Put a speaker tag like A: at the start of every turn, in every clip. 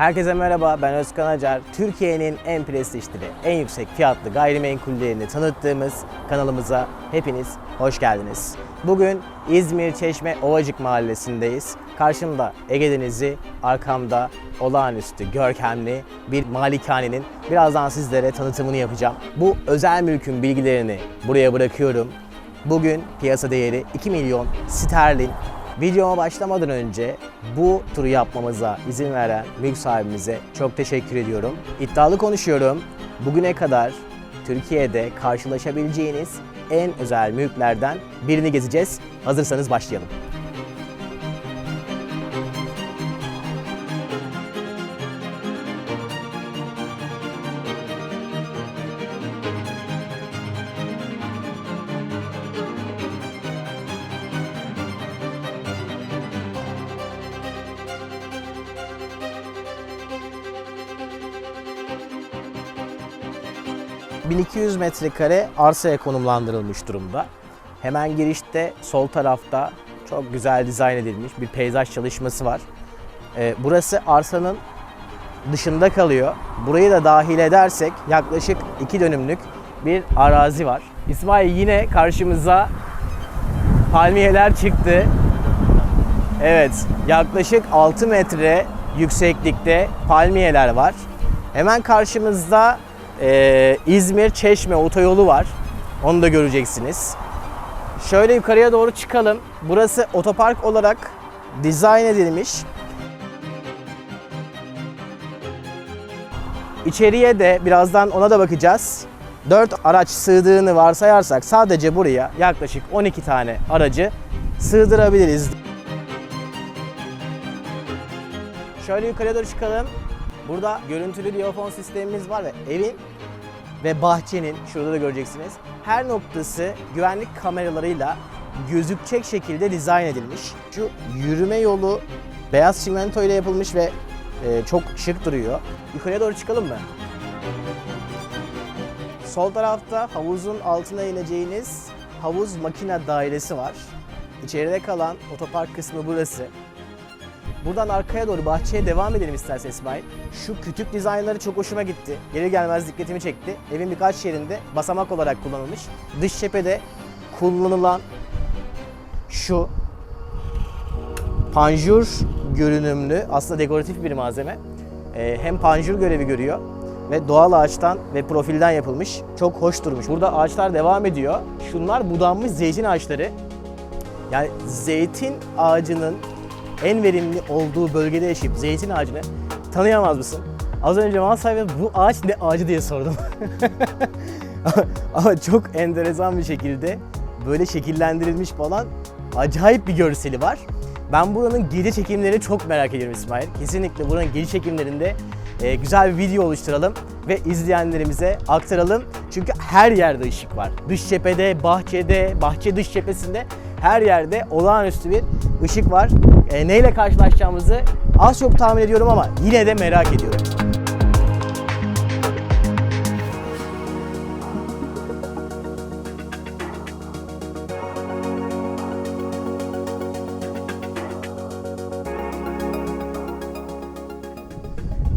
A: Herkese merhaba, ben Özkan Acar. Türkiye'nin en prestijli en yüksek fiyatlı gayrimenkullerini tanıttığımız kanalımıza hepiniz hoş geldiniz. Bugün İzmir Çeşme Ovacık Mahallesi'ndeyiz. Karşımda Ege Denizi, arkamda olağanüstü, görkemli bir malikanenin birazdan sizlere tanıtımını yapacağım. Bu özel mülkün bilgilerini buraya bırakıyorum. Bugün piyasa değeri 2 milyon sterlin. Videoma başlamadan önce bu turu yapmamıza izin veren mülk sahibimize çok teşekkür ediyorum. İddialı konuşuyorum. Bugüne kadar Türkiye'de karşılaşabileceğiniz en özel mülklerden birini gezeceğiz. Hazırsanız başlayalım. Metrekare arsaya konumlandırılmış durumda. Hemen girişte sol tarafta çok güzel dizayn edilmiş bir peyzaj çalışması var. Ee, burası arsanın dışında kalıyor. Burayı da dahil edersek yaklaşık 2 dönümlük bir arazi var. İsmail yine karşımıza palmiyeler çıktı. Evet, yaklaşık 6 metre yükseklikte palmiyeler var. Hemen karşımızda e, İzmir Çeşme otoyolu var. Onu da göreceksiniz. Şöyle yukarıya doğru çıkalım. Burası otopark olarak dizayn edilmiş. İçeriye de birazdan ona da bakacağız. 4 araç sığdığını varsayarsak sadece buraya yaklaşık 12 tane aracı sığdırabiliriz. Şöyle yukarıya doğru çıkalım. Burada görüntülü diyafon sistemimiz var ve evin ve bahçenin şurada da göreceksiniz her noktası güvenlik kameralarıyla gözükecek şekilde dizayn edilmiş. Şu yürüme yolu beyaz çimento ile yapılmış ve e, çok şık duruyor. Yukarıya doğru çıkalım mı? Sol tarafta havuzun altına ineceğiniz havuz makine dairesi var. İçeride kalan otopark kısmı burası. Buradan arkaya doğru bahçeye devam edelim istersen İsmail. Şu kütük dizaynları çok hoşuma gitti. Gelir gelmez dikkatimi çekti. Evin birkaç yerinde basamak olarak kullanılmış. Dış cephede kullanılan şu panjur görünümlü aslında dekoratif bir malzeme. Ee, hem panjur görevi görüyor ve doğal ağaçtan ve profilden yapılmış. Çok hoş durmuş. Burada ağaçlar devam ediyor. Şunlar budanmış zeytin ağaçları. Yani zeytin ağacının en verimli olduğu bölgede yaşayıp zeytin ağacını tanıyamaz mısın? Az önce mal sahibi bu ağaç ne ağacı diye sordum. Ama çok enteresan bir şekilde böyle şekillendirilmiş falan acayip bir görseli var. Ben buranın gece çekimlerini çok merak ediyorum İsmail. Kesinlikle buranın gece çekimlerinde e, güzel bir video oluşturalım ve izleyenlerimize aktaralım. Çünkü her yerde ışık var. Dış cephede, bahçede, bahçe dış cephesinde her yerde olağanüstü bir ışık var. E, neyle karşılaşacağımızı az çok tahmin ediyorum ama yine de merak ediyorum.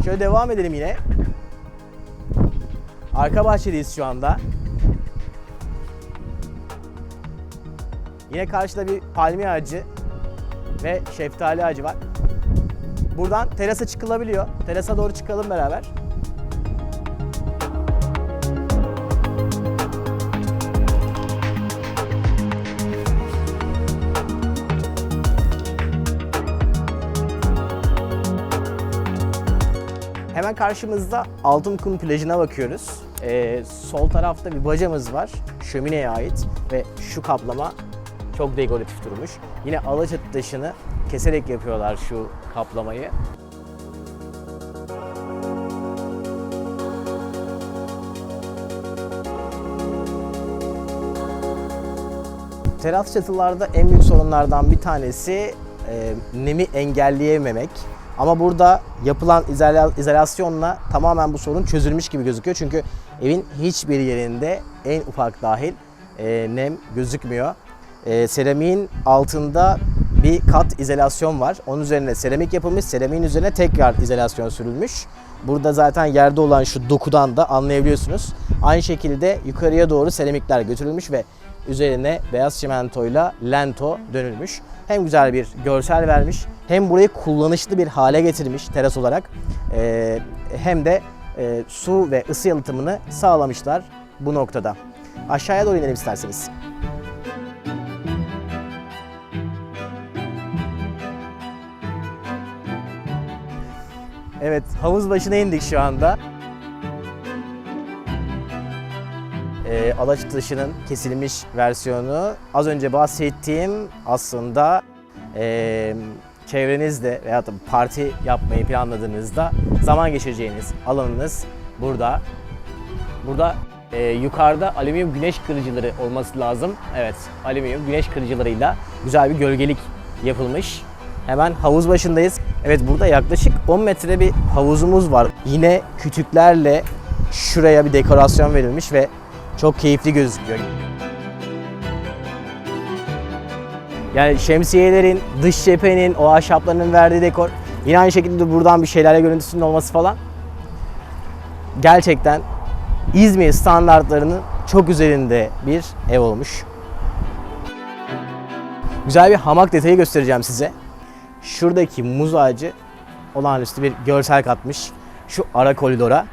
A: Şöyle devam edelim yine. Arka bahçedeyiz şu anda. Yine karşıda bir palmiye ağacı ve şeftali ağacı var. Buradan terasa çıkılabiliyor. Terasa doğru çıkalım beraber. Hemen karşımızda Altınkum plajına bakıyoruz. Ee, sol tarafta bir bacamız var. Şömineye ait ve şu kaplama çok dekoratif durmuş. Yine alaçatı taşını keserek yapıyorlar şu kaplamayı. Teras çatılarda en büyük sorunlardan bir tanesi e, nemi engelleyememek. Ama burada yapılan izola- izolasyonla tamamen bu sorun çözülmüş gibi gözüküyor. Çünkü evin hiçbir yerinde en ufak dahil e, nem gözükmüyor. E, seramiğin altında bir kat izolasyon var. Onun üzerine seramik yapılmış. Seramiğin üzerine tekrar izolasyon sürülmüş. Burada zaten yerde olan şu dokudan da anlayabiliyorsunuz. Aynı şekilde yukarıya doğru seramikler götürülmüş ve üzerine beyaz çimentoyla lento dönülmüş. Hem güzel bir görsel vermiş hem burayı kullanışlı bir hale getirmiş teras olarak Ee, hem de e, su ve ısı yalıtımını sağlamışlar bu noktada. Aşağıya doğru inelim isterseniz. Evet, havuz başına indik şu anda. Ee, Alaç taşının kesilmiş versiyonu. Az önce bahsettiğim aslında e, çevrenizde veya da parti yapmayı planladığınızda zaman geçireceğiniz alanınız burada. Burada e, yukarıda alüminyum güneş kırıcıları olması lazım. Evet, alüminyum güneş kırıcılarıyla güzel bir gölgelik yapılmış. Hemen havuz başındayız. Evet burada yaklaşık 10 metre bir havuzumuz var. Yine kütüklerle şuraya bir dekorasyon verilmiş ve çok keyifli gözüküyor. Yani şemsiyelerin, dış cephenin, o ahşaplarının verdiği dekor. Yine aynı şekilde buradan bir şelale görüntüsünün olması falan. Gerçekten İzmir standartlarının çok üzerinde bir ev olmuş. Güzel bir hamak detayı göstereceğim size. Şuradaki muz ağacı olağanüstü bir görsel katmış şu ara koridora.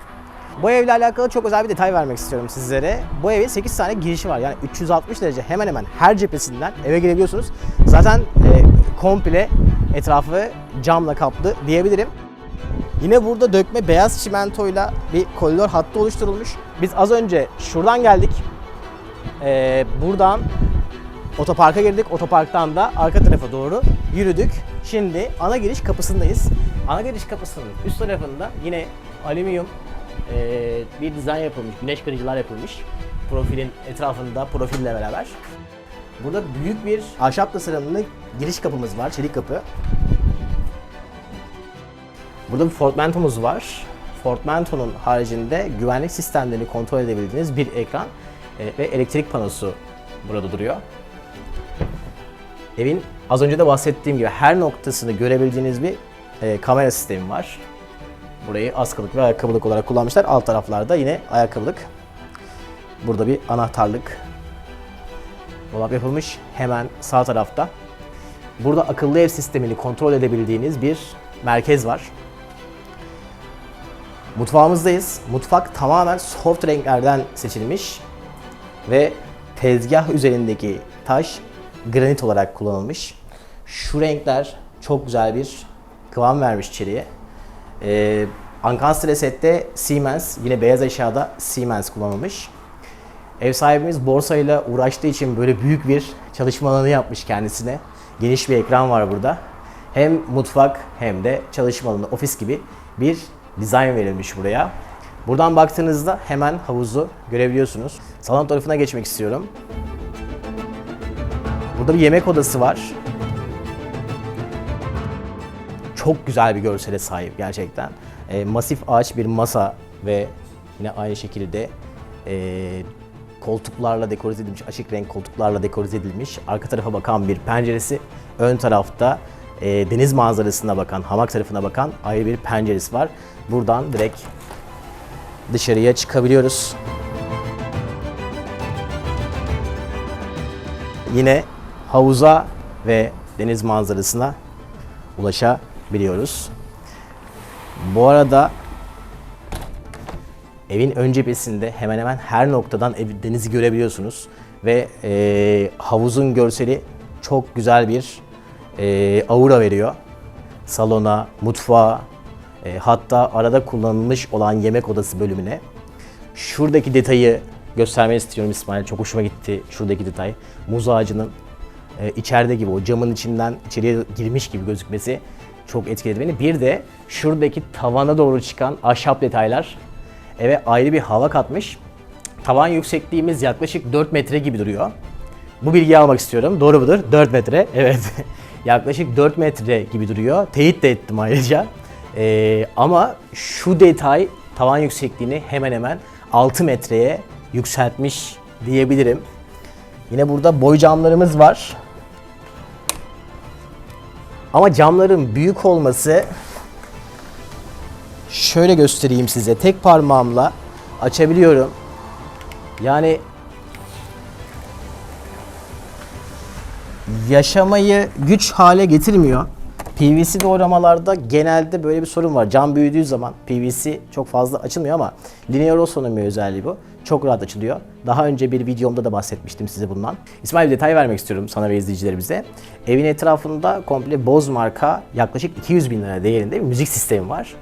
A: Bu evle alakalı çok özel bir detay vermek istiyorum sizlere. Bu evin 8 tane girişi var. Yani 360 derece hemen hemen her cephesinden eve girebiliyorsunuz. Zaten e, komple etrafı camla kaplı diyebilirim. Yine burada dökme beyaz çimentoyla bir koridor hattı oluşturulmuş. Biz az önce şuradan geldik. Ee, buradan otoparka girdik. Otoparktan da arka tarafa doğru yürüdük. Şimdi ana giriş kapısındayız. Ana giriş kapısının üst tarafında yine alüminyum ee, bir dizayn yapılmış, güneş kırıcılar yapılmış. Profilin etrafında profille beraber. Burada büyük bir ahşap tasarımlı giriş kapımız var, çelik kapı. Burada bir portmantomuz var. Portmantonun haricinde güvenlik sistemlerini kontrol edebildiğiniz bir ekran e, ve elektrik panosu burada duruyor. Evin az önce de bahsettiğim gibi her noktasını görebildiğiniz bir e, kamera sistemi var. Burayı askılık ve ayakkabılık olarak kullanmışlar. Alt taraflarda yine ayakkabılık. Burada bir anahtarlık dolap yapılmış. Hemen sağ tarafta. Burada akıllı ev sistemini kontrol edebildiğiniz bir merkez var. Mutfağımızdayız. Mutfak tamamen soft renklerden seçilmiş ve tezgah üzerindeki taş granit olarak kullanılmış. Şu renkler çok güzel bir kıvam vermiş içeriye. Ee, Ankastre sette Siemens, yine beyaz eşyada Siemens kullanılmış. Ev sahibimiz borsayla uğraştığı için böyle büyük bir çalışma alanı yapmış kendisine. Geniş bir ekran var burada. Hem mutfak hem de çalışma alanı, ofis gibi bir dizayn verilmiş buraya. Buradan baktığınızda hemen havuzu görebiliyorsunuz. Salon tarafına geçmek istiyorum. Burada bir yemek odası var. Çok güzel bir görsele sahip gerçekten. E, masif ağaç bir masa ve yine aynı şekilde e, koltuklarla dekorize edilmiş, açık renk koltuklarla dekorize edilmiş. Arka tarafa bakan bir penceresi, ön tarafta e, deniz manzarasına bakan, hamak tarafına bakan ayrı bir penceresi var. Buradan direkt dışarıya çıkabiliyoruz. Yine havuza ve deniz manzarasına ulaşabiliyoruz. Bu arada evin ön cephesinde hemen hemen her noktadan ev, denizi görebiliyorsunuz ve e, havuzun görseli çok güzel bir e, aura veriyor. Salona, mutfağa, e, hatta arada kullanılmış olan yemek odası bölümüne. Şuradaki detayı göstermeni istiyorum İsmail. Çok hoşuma gitti şuradaki detay. Muz ağacının e, içeride gibi o camın içinden içeriye girmiş gibi gözükmesi çok etkiledi beni. Bir de şuradaki tavana doğru çıkan ahşap detaylar eve ayrı bir hava katmış. Tavan yüksekliğimiz yaklaşık 4 metre gibi duruyor. Bu bilgiyi almak istiyorum. Doğru mudur? 4 metre. Evet. yaklaşık 4 metre gibi duruyor. Teyit de ettim ayrıca. Ee, ama şu detay tavan yüksekliğini hemen hemen 6 metreye yükseltmiş diyebilirim. Yine burada boy camlarımız var. Ama camların büyük olması şöyle göstereyim size. Tek parmağımla açabiliyorum. Yani yaşamayı güç hale getirmiyor. PVC doğramalarda genelde böyle bir sorun var. Cam büyüdüğü zaman PVC çok fazla açılmıyor ama linear Ross'un bir özelliği bu. Çok rahat açılıyor. Daha önce bir videomda da bahsetmiştim size bundan. İsmail bir detay vermek istiyorum sana ve izleyicilerimize. Evin etrafında komple Bose marka yaklaşık 200 bin lira değerinde bir müzik sistemi var.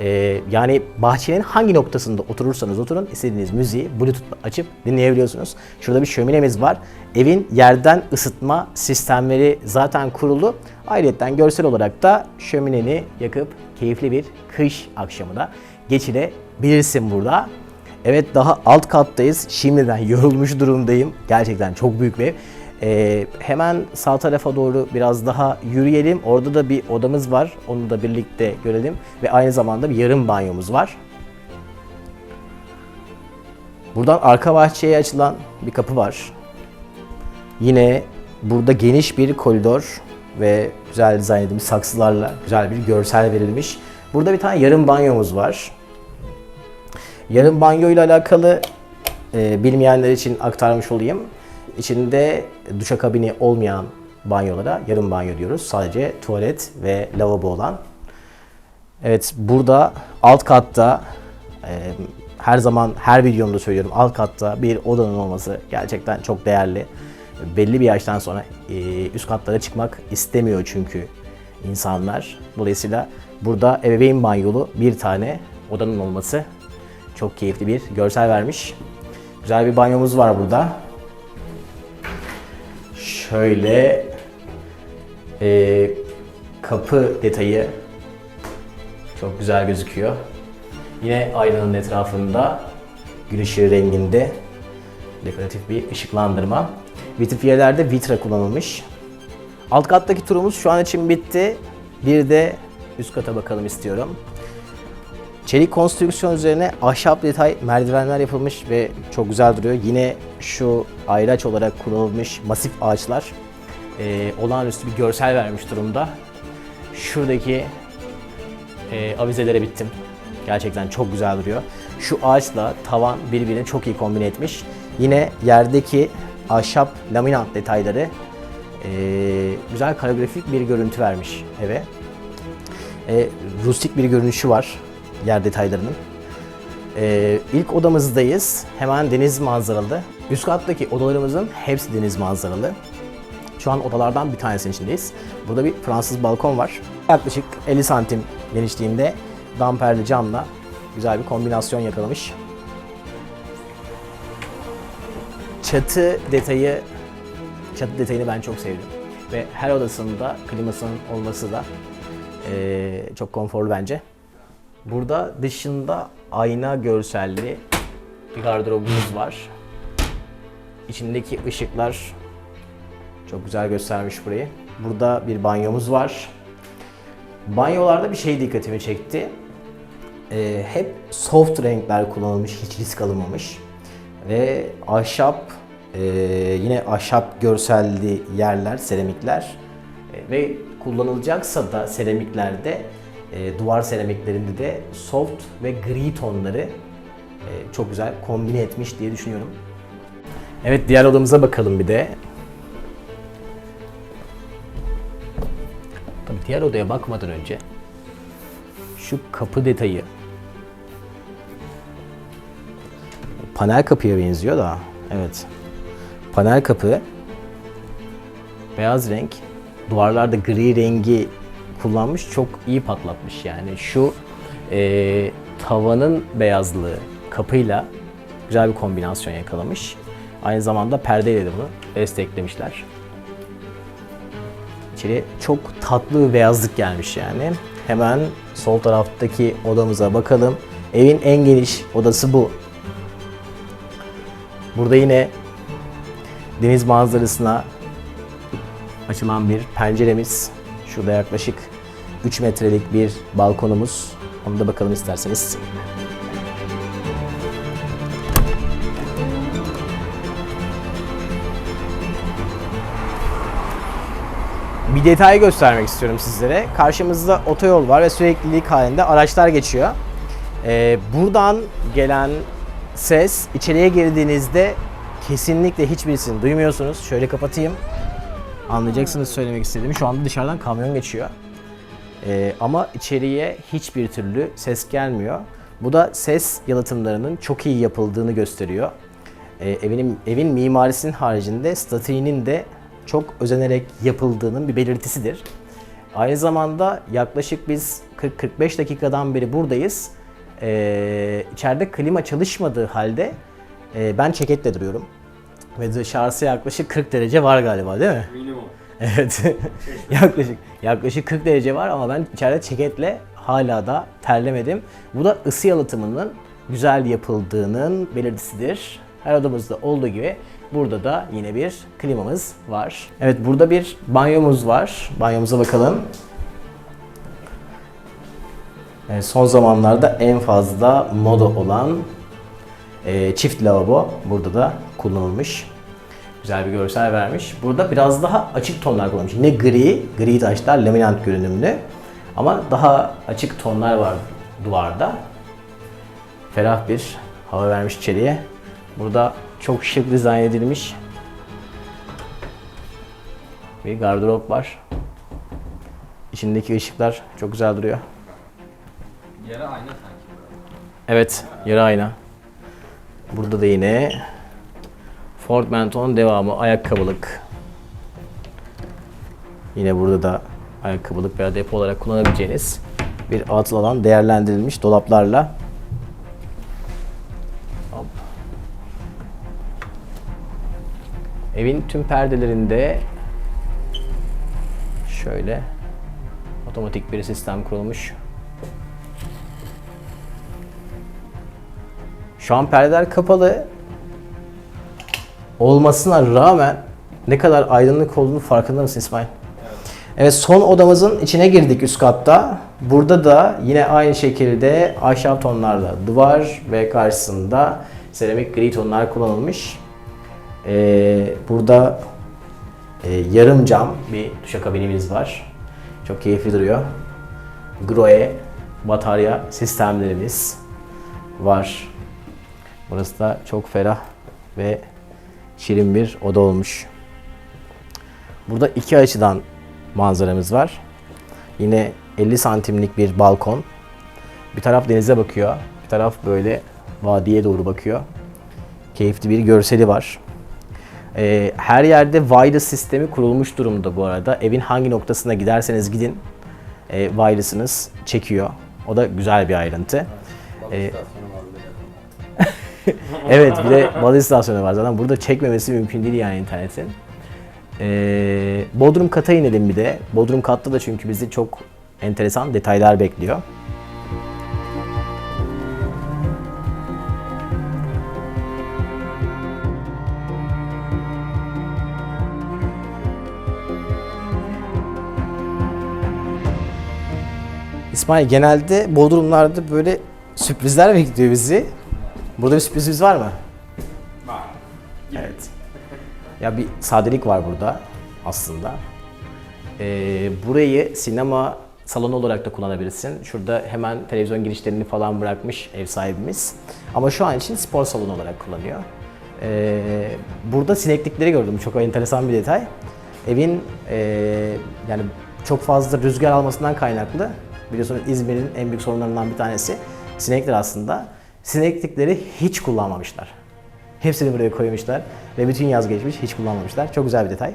A: Ee, yani bahçenin hangi noktasında oturursanız oturun istediğiniz müziği Bluetooth açıp dinleyebiliyorsunuz. Şurada bir şöminemiz var. Evin yerden ısıtma sistemleri zaten kurulu. Ayrıca görsel olarak da şömineni yakıp keyifli bir kış akşamı da geçirebilirsin burada. Evet daha alt kattayız. Şimdiden yorulmuş durumdayım. Gerçekten çok büyük bir ev. Ee, hemen sağ tarafa doğru biraz daha yürüyelim. Orada da bir odamız var. Onu da birlikte görelim. Ve aynı zamanda bir yarım banyomuz var. Buradan arka bahçeye açılan bir kapı var. Yine burada geniş bir koridor ve güzel dizayn edilmiş saksılarla güzel bir görsel verilmiş. Burada bir tane yarım banyomuz var. Yarım banyo ile alakalı e, bilmeyenler için aktarmış olayım. İçinde duşakabini olmayan banyolara yarım banyo diyoruz. Sadece tuvalet ve lavabo olan. Evet burada alt katta e, her zaman her videomda söylüyorum alt katta bir odanın olması gerçekten çok değerli. Belli bir yaştan sonra e, üst katlara çıkmak istemiyor çünkü insanlar. Dolayısıyla burada ebeveyn banyolu bir tane odanın olması çok keyifli bir görsel vermiş. Güzel bir banyomuz var burada. Şöyle e, kapı detayı çok güzel gözüküyor. Yine aynanın etrafında gün renginde dekoratif bir ışıklandırma. Vitrifiyelerde vitra kullanılmış. Alt kattaki turumuz şu an için bitti. Bir de üst kata bakalım istiyorum. Çelik konstrüksiyon üzerine ahşap detay merdivenler yapılmış ve çok güzel duruyor. Yine şu ayraç olarak kullanılmış masif ağaçlar e, olağanüstü bir görsel vermiş durumda. Şuradaki e, avizelere bittim. Gerçekten çok güzel duruyor. Şu ağaçla tavan birbirine çok iyi kombine etmiş. Yine yerdeki ahşap laminat detayları e, güzel kaligrafik bir görüntü vermiş eve. E, rustik bir görünüşü var yer detaylarının. Ee, ilk odamızdayız. Hemen deniz manzaralı. Üst kattaki odalarımızın hepsi deniz manzaralı. Şu an odalardan bir tanesinin içindeyiz. Burada bir Fransız balkon var. Yaklaşık 50 santim genişliğinde damperli camla güzel bir kombinasyon yakalamış. Çatı detayı, çatı detayını ben çok sevdim. Ve her odasında klimasının olması da eee, çok konforlu bence. Burada dışında ayna görselli bir gardırobumuz var. İçindeki ışıklar çok güzel göstermiş burayı. Burada bir banyomuz var. Banyolarda bir şey dikkatimi çekti. Ee, hep soft renkler kullanılmış, hiç risk alınmamış. Ve ahşap, e, yine ahşap görselli yerler, seramikler. E, ve kullanılacaksa da seramiklerde e, duvar seramiklerinde de soft ve gri tonları e, çok güzel kombine etmiş diye düşünüyorum. Evet diğer odamıza bakalım bir de. Tabii diğer odaya bakmadan önce şu kapı detayı panel kapıya benziyor da evet. Panel kapı beyaz renk duvarlarda gri rengi kullanmış çok iyi patlatmış yani şu e, tavanın beyazlığı kapıyla güzel bir kombinasyon yakalamış. Aynı zamanda perdeyle de bunu desteklemişler. İçeri çok tatlı bir beyazlık gelmiş yani. Hemen sol taraftaki odamıza bakalım. Evin en geniş odası bu. Burada yine deniz manzarasına açılan bir penceremiz. Şurada yaklaşık 3 metrelik bir balkonumuz. Onu da bakalım isterseniz. bir detay göstermek istiyorum sizlere. Karşımızda otoyol var ve süreklilik halinde araçlar geçiyor. Ee, buradan gelen ses içeriye girdiğinizde kesinlikle hiçbirisini duymuyorsunuz. Şöyle kapatayım. Anlayacaksınız söylemek istediğimi. Şu anda dışarıdan kamyon geçiyor. Ee, ama içeriye hiçbir türlü ses gelmiyor. Bu da ses yalıtımlarının çok iyi yapıldığını gösteriyor. Ee, evinin evin mimarisinin haricinde statiğinin de çok özenerek yapıldığının bir belirtisidir. Aynı zamanda yaklaşık biz 40-45 dakikadan beri buradayız. Ee, içeride klima çalışmadığı halde e, ben ceketle duruyorum. Ve dışarısı yaklaşık 40 derece var galiba değil mi?
B: Minimum.
A: Evet. yaklaşık yaklaşık 40 derece var ama ben içeride ceketle hala da terlemedim. Bu da ısı yalıtımının güzel yapıldığının belirtisidir. Her odamızda olduğu gibi burada da yine bir klimamız var. Evet burada bir banyomuz var. Banyomuza bakalım. Evet, son zamanlarda en fazla moda olan e, çift lavabo burada da kullanılmış. Güzel bir görsel vermiş. Burada biraz daha açık tonlar kullanmış. Yine gri, gri taşlar laminant görünümlü. Ama daha açık tonlar var duvarda. Ferah bir hava vermiş içeriye. Burada çok şık dizayn edilmiş bir gardırop var. İçindeki ışıklar çok güzel duruyor.
B: Yere ayna sanki.
A: Evet, yarı ayna. Burada da yine Ford Menton devamı ayakkabılık. Yine burada da ayakkabılık veya depo olarak kullanabileceğiniz bir atıl alan değerlendirilmiş dolaplarla. Hop. Evin tüm perdelerinde şöyle otomatik bir sistem kurulmuş. Şu an perdeler kapalı olmasına rağmen ne kadar aydınlık olduğunu farkında mısın İsmail? Evet son odamızın içine girdik üst katta. Burada da yine aynı şekilde ahşap tonlarda duvar ve karşısında seramik gri tonlar kullanılmış. Ee, burada e, yarım cam bir duşakabinimiz var. Çok keyifli duruyor. Groe batarya sistemlerimiz var. Burası da çok ferah ve şirin bir oda olmuş. Burada iki açıdan manzaramız var. Yine 50 santimlik bir balkon. Bir taraf denize bakıyor, bir taraf böyle vadiye doğru bakıyor. Keyifli bir görseli var. Ee, her yerde wireless sistemi kurulmuş durumda bu arada. Evin hangi noktasına giderseniz gidin, e, wireless'ınız çekiyor. O da güzel bir ayrıntı. Ee, evet bir de baz istasyonu var zaten. Burada çekmemesi mümkün değil yani internetin. Ee, Bodrum kata inelim bir de. Bodrum katta da çünkü bizi çok enteresan detaylar bekliyor. İsmail genelde Bodrumlarda böyle sürprizler bekliyor bizi. Burada bir sürprizimiz var mı?
B: Var.
A: Evet. Ya bir sadelik var burada aslında. Ee, burayı sinema salonu olarak da kullanabilirsin. Şurada hemen televizyon girişlerini falan bırakmış ev sahibimiz. Ama şu an için spor salonu olarak kullanıyor. Ee, burada sineklikleri gördüm. Çok enteresan bir detay. Evin e, yani çok fazla rüzgar almasından kaynaklı. Biliyorsunuz İzmir'in en büyük sorunlarından bir tanesi sinekler aslında. Sineklikleri hiç kullanmamışlar. Hepsini buraya koymuşlar ve bütün yaz geçmiş hiç kullanmamışlar. Çok güzel bir detay.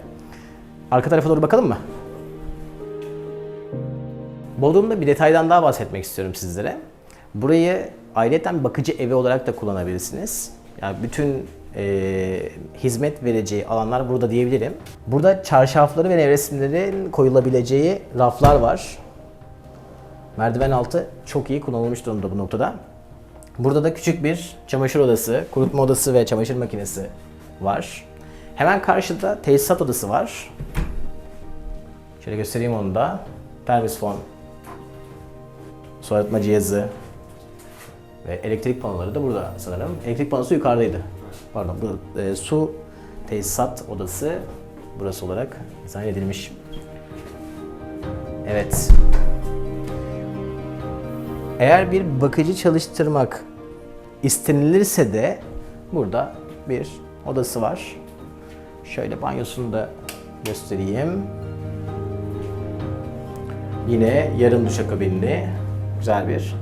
A: Arka tarafa doğru bakalım mı? Bodrum'da bir detaydan daha bahsetmek istiyorum sizlere. Burayı ayrıca bakıcı evi olarak da kullanabilirsiniz. Yani bütün e, hizmet vereceği alanlar burada diyebilirim. Burada çarşafları ve nevresimlerin koyulabileceği raflar var. Merdiven altı çok iyi kullanılmış durumda bu noktada. Burada da küçük bir çamaşır odası, kurutma odası ve çamaşır makinesi var. Hemen karşıda tesisat odası var. Şöyle göstereyim onu da. Termosfon, su arıtma cihazı ve elektrik panoları da burada sanırım. Elektrik panosu yukarıdaydı. Pardon, burada e, su tesisat odası burası olarak dizayn edilmiş. Evet. Eğer bir bakıcı çalıştırmak istenilirse de burada bir odası var. Şöyle banyosunu da göstereyim. Yine yarım duşakabinli güzel bir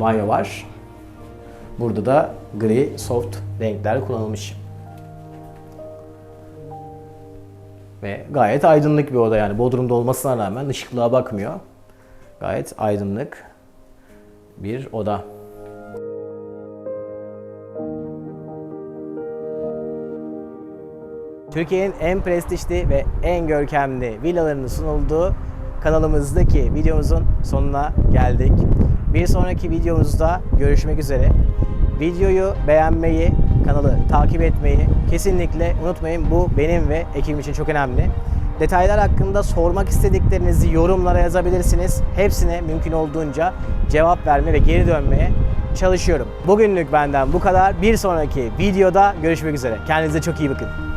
A: banyo var. Burada da gri soft renkler kullanılmış. Ve gayet aydınlık bir oda yani Bodrum'da olmasına rağmen ışıklığa bakmıyor. Gayet aydınlık bir oda. Türkiye'nin en prestijli ve en görkemli villalarının sunulduğu kanalımızdaki videomuzun sonuna geldik. Bir sonraki videomuzda görüşmek üzere. Videoyu beğenmeyi, kanalı takip etmeyi kesinlikle unutmayın. Bu benim ve ekibim için çok önemli. Detaylar hakkında sormak istediklerinizi yorumlara yazabilirsiniz. Hepsine mümkün olduğunca cevap verme ve geri dönmeye çalışıyorum. Bugünlük benden bu kadar. Bir sonraki videoda görüşmek üzere. Kendinize çok iyi bakın.